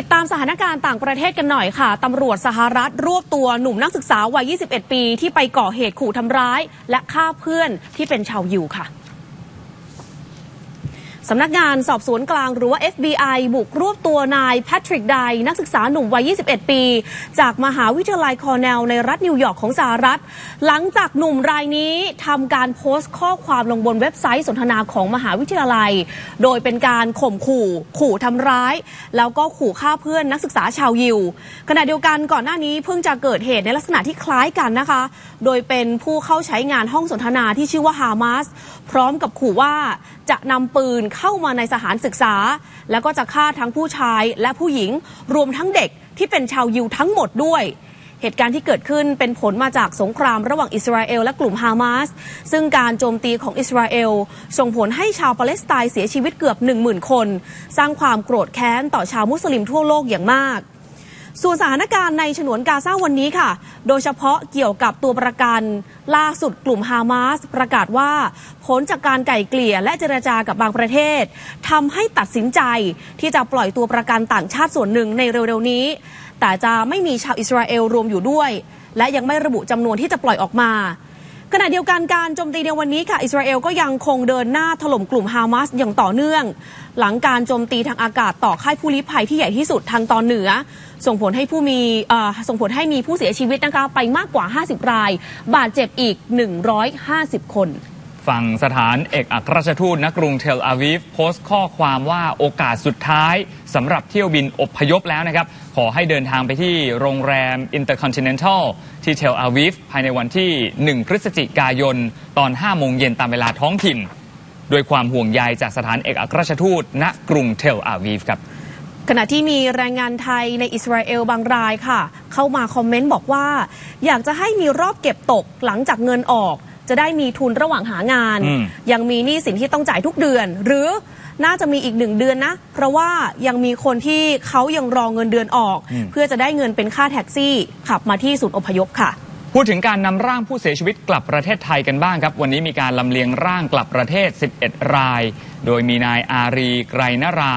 ติดตามสถานการณ์ต่างประเทศกันหน่อยค่ะ ตำรวจสหรัฐรวบตัวหนุ่มนักศึกษาวัย 21 ปี ที่ไปก่อเหตุขู่ทำร้าย และฆ่าเพื่อนที่เป็นชาวยิวค่ะ สำนักงานสอบสวนกลางหรือว่า FBI บุกรวบตัวนายแพทริกไดนักศึกษาหนุ่มวัย 21 ปี จากมหาวิทยาลัยคอร์เนลในรัฐนิวยอร์กของสหรัฐ หลังจากหนุ่มรายนี้ทำการโพสต์ข้อความลงบนเว็บไซต์สนทนาของมหาวิทยาลัย โดยเป็นการข่มขู่ ขู่ทำร้าย แล้วก็ขู่ฆ่าเพื่อนนักศึกษาชาวยิว ขณะเดียวกันก่อนหน้านี้เพิ่งจะเกิดเหตุในลักษณะที่คล้ายกันนะคะ โดยเป็นผู้เข้าใช้งานห้องสนทนาที่ชื่อว่าฮามาสพร้อมกับขู่ว่าจะนำปืนเข้ามาในสถานศึกษา แล้วก็จะฆ่าทั้งผู้ชายและผู้หญิงรวมทั้งเด็กที่เป็นชาวยิวทั้งหมดด้วยเหตุการณ์ที่เกิดขึ้นเป็นผลมาจากสงครามระหว่างอิสราเอลและกลุ่มฮามาส ซึ่งการโจมตีของอิสราเอล ส่งผลให้ชาวปาเลสไตน์เสียชีวิตเกือบ 10,000 คน สร้างความโกรธแค้นต่อชาวมุสลิมทั่วโลกอย่างมาก ส่วนสถานการณ์ในฉนวนกาซาวันนี้ค่ะ โดยเฉพาะเกี่ยวกับตัวประกันล่าสุดกลุ่มฮามาสประกาศว่า ผลจากการไก่เกลี่ยและเจรจากับบางประเทศทำให้ตัดสินใจที่จะปล่อยตัวประกันต่างชาติส่วนหนึ่งในเร็วๆนี้ แต่จะไม่มีชาวอิสราเอลรวมอยู่ด้วย และยังไม่ระบุจำนวนที่จะปล่อยออกมา ขณะเดียวกันการโจมตีในวันนี้ค่ะ อิสราเอลก็ยังคงเดินหน้าถล่มกลุ่มฮามาสอย่างต่อเนื่อง หลังการโจมตีทางอากาศต่อค่ายผู้ลี้ภัยที่ใหญ่ที่สุดทางตอนเหนือ ส่งผลให้ผู้มีส่งผลให้มีผู้เสียชีวิตนะคะไปมากกว่า 50 ราย บาดเจ็บอีก 150 คน ฝั่งสถานเอกอัครราชทูตณกรุงเทลอาวีฟโพสต์ข้อความว่าโอกาสสุดท้ายสำหรับเที่ยวบินอพยพแล้วนะครับ ขอให้เดินทางไปที่โรงแรม Intercontinental ที่เทลอาวีฟภายในวันที่ 1 พฤศจิกายน ตอน 5 โมงเย็นตามเวลาท้องถิ่นด้วยความห่วงใยจากสถานเอกอัครราชทูตณกรุงเทลอาวีฟครับขณะที่มีแรงงานไทยในอิสราเอลบางรายค่ะ เข้ามาคอมเมนต์บอกว่า อยากจะให้มีรอบเก็บตกหลังจากเงินออก จะได้มีทุนระหว่างหางานอืมยังมีหนี้สินที่ต้องจ่ายทุกเดือน หรือน่าจะมีอีกหนึ่งเดือนนะ เพราะว่ายังมีคนที่เขายังรอเงินเดือนออก เพื่อจะได้เงินเป็นค่าแท็กซี่ ขับมาที่ศูนย์อพยพค่ะพูดถึงการนำร่างผู้เสียชีวิตกลับประเทศไทยกันบ้างครับ วันนี้มีการลำเลียงร่างกลับประเทศ 11 ราย โดยมีนายอารีไกรนรา